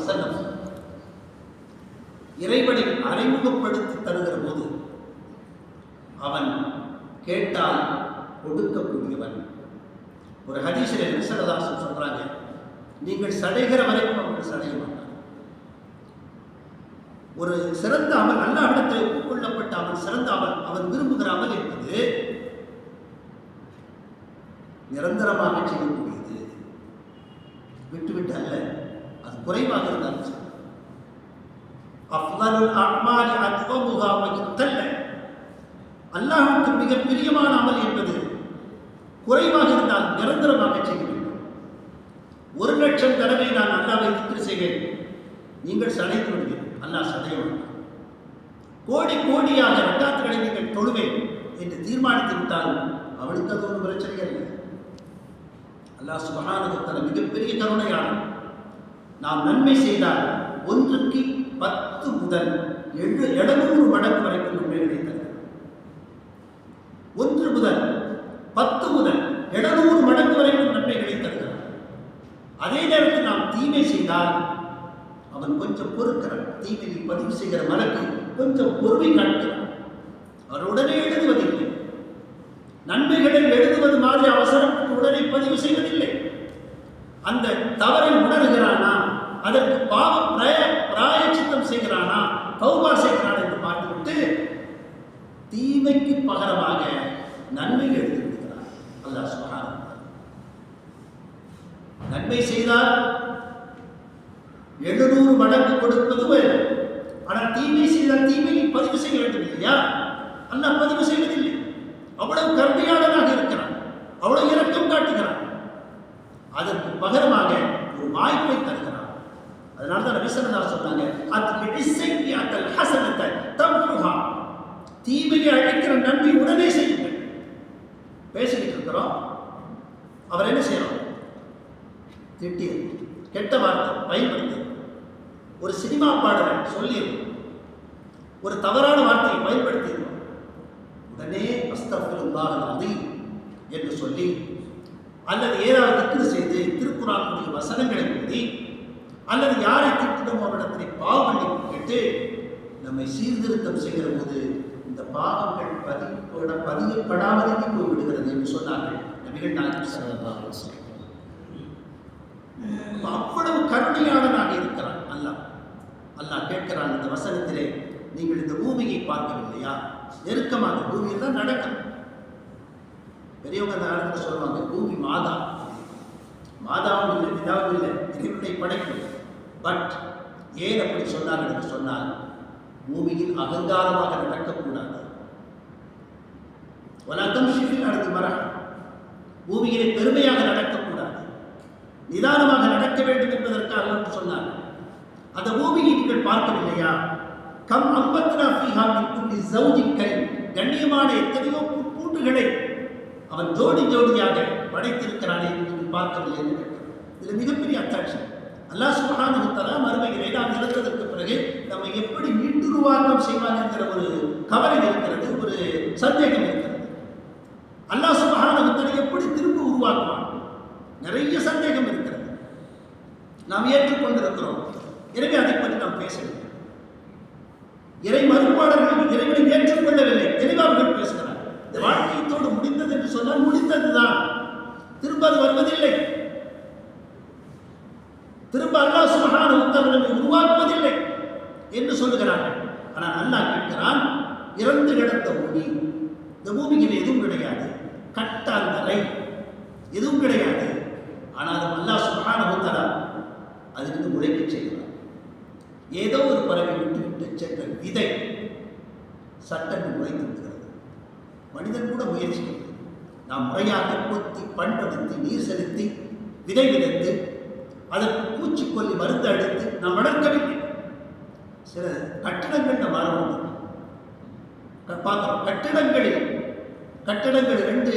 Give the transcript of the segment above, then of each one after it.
வசல்லம் இறைவனை அறிமுகப்படுத்தி தருகிற போது அவன் கேட்டால் கொடுக்கக்கூடியவன் ஒரு ஹதீஸில் நிசரதாசன் சொல்றாங்க நீங்கள் சடைகிற வரைக்கும் அவர்கள் சடைய மாட்டார் ஒரு சிறந்த அமல் அல்லாஹிடத்தில் ஒப்புக்கொள்ளப்பட்ட அவன் சிறந்த அவன் அவன் விரும்புகிற அமல் என்பது நிரந்தரமாக செய்யக்கூடியது. விட்டுவிட்டு அல்ல அது குறைவாக இருந்தாலும் சரி. அஃதலுல் ஆத்மாரி அத்வமுஹா வயுத்தல்ல அல்லாஹுக்கு மிக பிரியமான அமல் என்பது குறைவாக இருந்தால் நிரந்தரமாக செய்ய வேண்டும். ஒரு லட்சம் தடவை நான் அல்லாவை திரு செய்வேன். நீங்கள் சடைத்து விடுவீர்கள். அல்லாஹ் சடைய கோடி கோடியாக ரக்காத்துகளை நீங்கள் தொழுவேன் என்று தீர்மானித்து விட்டால் அவளுக்கு அது ஒரு பிரச்சனை இல்லை. அல்லாஹ் சுபஹானகுத்தல மிகப்பெரிய கருணையாளன். நாம் நன்மை செய்தால் ஒன்றுக்கு பத்து முதல் எழு எழுநூறு மடங்கு வரைக்கும் நன்மைகளை தருகிறார் ஒன்று முதல் பத்து முதல் எழுநூறு மடங்கு வரைக்கும் நன்மைகளை தருகிறார் அதே நேரத்தில் நாம் தீமை செய்தால் அவன் கொஞ்சம் பொறுக்கிறான். தீமையை பதிவு செய்கிற மலக்கு கொஞ்சம் பொறுமை காட்டுகிறான். அவர் உடனே எழுதுவதில்லை. நன்மைகளை எழுதுவது மாதிரி அவசரம் உடனே பதிவு செய்வதில்லை. அந்த தவறை உணர்கிறானா. அதற்கு பாவ பிரய பிராயச்சித்தம் செய்கிறானா? தௌபா செய்கிறான் என்று பார்த்துவிட்டு தீமைக்கு பகரமாக நன்மை எழுதி விடுகிறார் அல்லாஹ் சுபஹானஹு நன்மை செய்தால் எழுநூறு மடங்கு கொடுப்பது வேறு. ஆனால் தீமை செய்தால் தீமையை பதிவு செய்ய வேண்டும் இல்லையா? அல்லாஹ் பதிவு செய்வதில்லை. அவ்வளவு கருணையாளனாக இருக்கிறான். அவ்வளவு இரக்கம் காட்டுகிறான். அதற்கு பகரமாக ஒரு வாய்ப்பை தருகிறான். அதனால தான் நபிசல்லா சொன்னாங்க அது ஹசனத்தை தம்ஹா தீமையை அழைக்கிற நன்மை உடனே செய்யுங்கள். பேசிக்கிட்டு இருக்கிறோம். அவர் என்ன செய்யறோம் திட்டியது கெட்ட வார்த்தை பயன்படுத்தி ஒரு சினிமா பாடலை சொல்லிடுவோம் ஒரு தவறான வார்த்தையை பயன்படுத்திடுவோம் உடனே அஸ்தபிருந்தாக நதி என்று சொல்லி அல்லது ஏதாவது திரு செய்து திருக்குறானுடைய வசனங்களை எழுதி அல்லது யாரை திட்டமோ அவரிடத்திலே பாவ மன்னிப்பு கேட்டு நம்மை சீர்திருத்தம் செய்கிற போது இந்த பாவங்கள் பதிப்பட பதியப்படாமலே போய்விடுகிறது என்று சொன்னார்கள். நபிகள் நாயகம். அவ்வளவு கருணையாளனாக இருக்கிறான் அல்லாஹ். அல்லாஹ் கேட்கிறான் இந்த வசனத்திலே நீங்கள் இந்த பூமியை பார்க்கவில்லையா? நெருக்கமாக பூமியில் தான் நடக்கும். பெரியவங்க அந்த காலத்தில் சொல்லுவாங்க பூமி மாதா. மாதாவும் இல்லை பிதாவும் இல்லை இறைவனை படைப்பு. பட் ஏன் அப்படி சொன்னார் என்று சொன்னால் பூமியில் அகங்காரமாக நடக்கக்கூடாது. உலகம் ஷிஃபில் நடந்து மர பூமியிலே பெருமையாக நடக்கக்கூடாது. நிதானமாக நடக்க வேண்டும் என்பதற்காக என்று சொன்னார். அந்த பூமியை நீங்கள் பார்க்கவில்லையா? கம் அம்பத்னா ஃபீஹா கை கண்ணியமான எத்தனையோ கூட்டுகளை அவன் ஜோடி ஜோடியாக படைத்திருக்கிறானே என்று பார்க்கவில்லை என்று இது மிகப்பெரிய அத்தாட்சி அல்லாஹ் சுப்ஹானஹு வ மறுமையிலே நாம் இழந்ததற்கு பிறகு நம்மை எப்படி மீண்டுருவாக்கம் செய்வான் என்கிற ஒரு கவலை இருக்கிறது ஒரு சந்தேகம் இருக்கிறது. அல்லாஹ் சுப்ஹானஹு எப்படி திரும்ப உருவாக்குவான்? நிறைய சந்தேகம் இருக்கிறது. நாம் ஏற்றுக்கொண்டிருக்கிறோம். எனவே அதை பற்றி நாம் பேசவில்லை. இறை மறுப்பாளர்கள் இறைவனை ஏற்றுக்கொள்ளவில்லை. தெளிவாக பேசுகிறார். இந்த வாழ்க்கையத்தோடு முடிந்தது என்று சொன்னால் முடிந்ததுதான். திரும்ப அது வருவதில்லை. திரும்ப அல்லா சுமகான உத்தரவை உருவாக்குவதில்லை என்று சொல்லுகிறார்கள். ஆனால் அல்லாஹ் கேட்கிறான் இறந்து கிடந்த பூமி இந்த பூமியில் எதுவும் கிடையாது. கட்டாந்தரை எதுவும் கிடையாது. ஆனாலும் அல்லாஹ் சுமகான உத்தரா அதிலிருந்து முளைக்கச் செய்கிறார் ஏதோ ஒரு பறவை விட்டு விட்டு சென்ற விதை சட்டங்கள் உழைத்து விடுகிறது. மனிதன் கூட முயற்சிக்கிறது நாம் முறையாக கொத்தி பண்படுத்தி நீர் செலுத்தி விதை விதைத்து அதற்கு பூச்சிக்கொல்லி மருந்து அடித்து நாம் வளர்க்கவில்லை சில கட்டிடங்கள் நம்ம ஆரம்பம் பார்க்கிறோம். கட்டிடங்களில் கட்டிடங்கள் ரெண்டு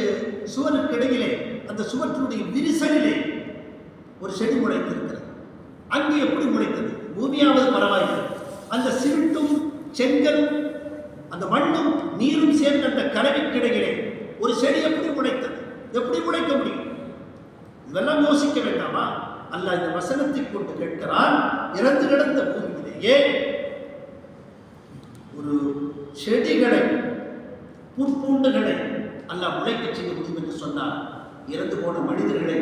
சுவருக்கு இடையிலே அந்த சுவற்றினுடைய விரிசலிலே ஒரு செடி முளைத்திருக்கிறது. அங்கே எப்படி முளைத்தது? பூமியாவது பரவாயில்லை. அந்த சிமெண்ட்டும் செங்கலும் அந்த மண்ணும் நீரும் சேர்ந்த அந்த கலவிக்கிடையிலே ஒரு செடி எப்படி முளைத்தது? எப்படி முளைக்க முடியும்? இதெல்லாம் யோசிக்க வேண்டாமா? அல்லாஹ் இந்த வசனத்தை கொண்டு கேட்கிறான் இறந்து கிடந்த பூமியிலேயே ஒரு செடிகளை புற்பூண்டுகளை அல்லாஹ் உழைக்க செய்ய முடியும் என்று சொன்னார். இறந்து போன மனிதர்களை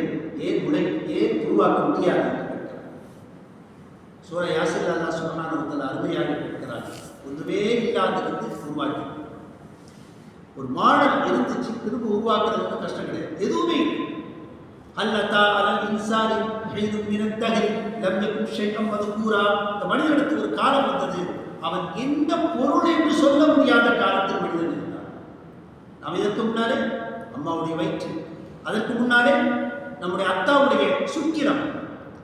ஏன் முளை ஏன் உருவாக்க முடியாது என்று கேட்கிறார். சூர யாசிர் அல்லாஹ் அருமையாக கேட்கிறார். ஒன்றுமே இல்லாதிருந்து உருவாக்கி. ஒரு மாடல் இருந்துச்சு திரும்ப உருவாக்குறதுக்கு கஷ்டம் கிடையாது. எதுவுமே இல்லை. அல்லதா அலல் இன்சாரி மீதும் இனத்தகை லம்யக்கும் ஷெய்கம் மதுக்கூரா இந்த மனிதனுக்கு ஒரு காலம் வந்தது. அவன் எந்த பொருள் என்று சொல்ல முடியாத காலத்தில் மனிதன் இருந்தான் நாம் இதற்கு முன்னாலே அம்மாவுடைய வயிற்று அதற்கு முன்னாலே நம்முடைய அத்தாவுடைய சுக்கிரம்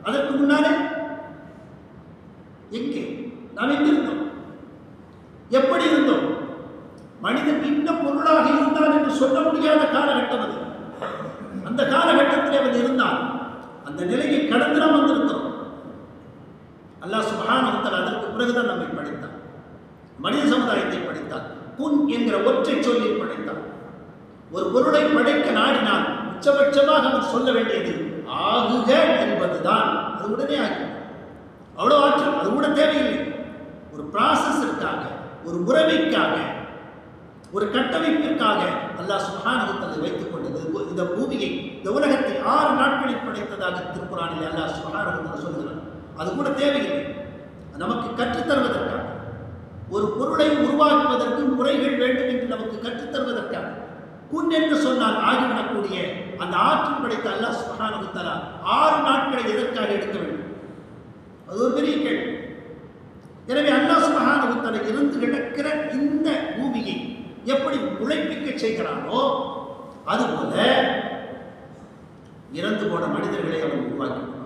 அதற்கு முன்னாலே எங்கே? நாம் எங்கே இருந்தோம்? எப்படி இருந்தோம்? மனிதன் இந்த பொருளாக இருந்தான் என்று சொல்ல முடியாத காலகட்டம் அது. அந்த காலகட்டத்தில் அவன் இருந்தான். அந்த நிலையை கடந்து நாம் வந்திருக்கிறோம். அல்லாஹ் சுபஹானஹு அதற்கு பிறகுதான் நம்மை படைத்தான். மனித சமுதாயத்தை படைத்தான். புன் என்கிற ஒற்றை சொல்லி படைத்தான். ஒரு பொருளை படைக்க நாடினால் உச்சபட்சமாக அவர் சொல்ல வேண்டியது ஆகுக என்பதுதான். அது உடனே ஆகும் அவ்வளோ ஆற்றல். அது கூட தேவையில்லை. ஒரு ப்ராசஸிற்காக ஒரு முறைமைக்காக ஒரு கட்டமைப்பிற்காக அல்லாஹ் சுப்ஹானஹு தஆலா வைத்துக் கொண்டது. இந்த பூமியை இந்த உலகத்தை ஆறு நாட்களில் படைத்ததாக திருக்குறானில் அல்லாஹ் சுஹானது சொல்கிறார் அது கூட தேவையில்லை. நமக்கு கற்றுத்தருவதற்காக ஒரு பொருளை உருவாக்குவதற்கு முறைகள் வேண்டும் என்று நமக்கு கற்றுத் தருவதற்காக குன் என்று சொன்னால் ஆகிவிடக்கூடிய அந்த ஆற்றல் படைத்த அல்லாஹ் சுப்ஹானஹு தஆலா ஆறு நாட்களை எதற்காக எடுக்க வேண்டும்? அது ஒரு பெரிய கேள்வி. எனவே அல்லாஹ் சுப்ஹானஹு தஆலா இருந்து கிடக்கிற இந்த பூமியை எப்படி உழைப்பிக்க செய்கிறானோ அதுபோல இறந்து போன மனிதர்களை அவன் உருவாக்கினான்.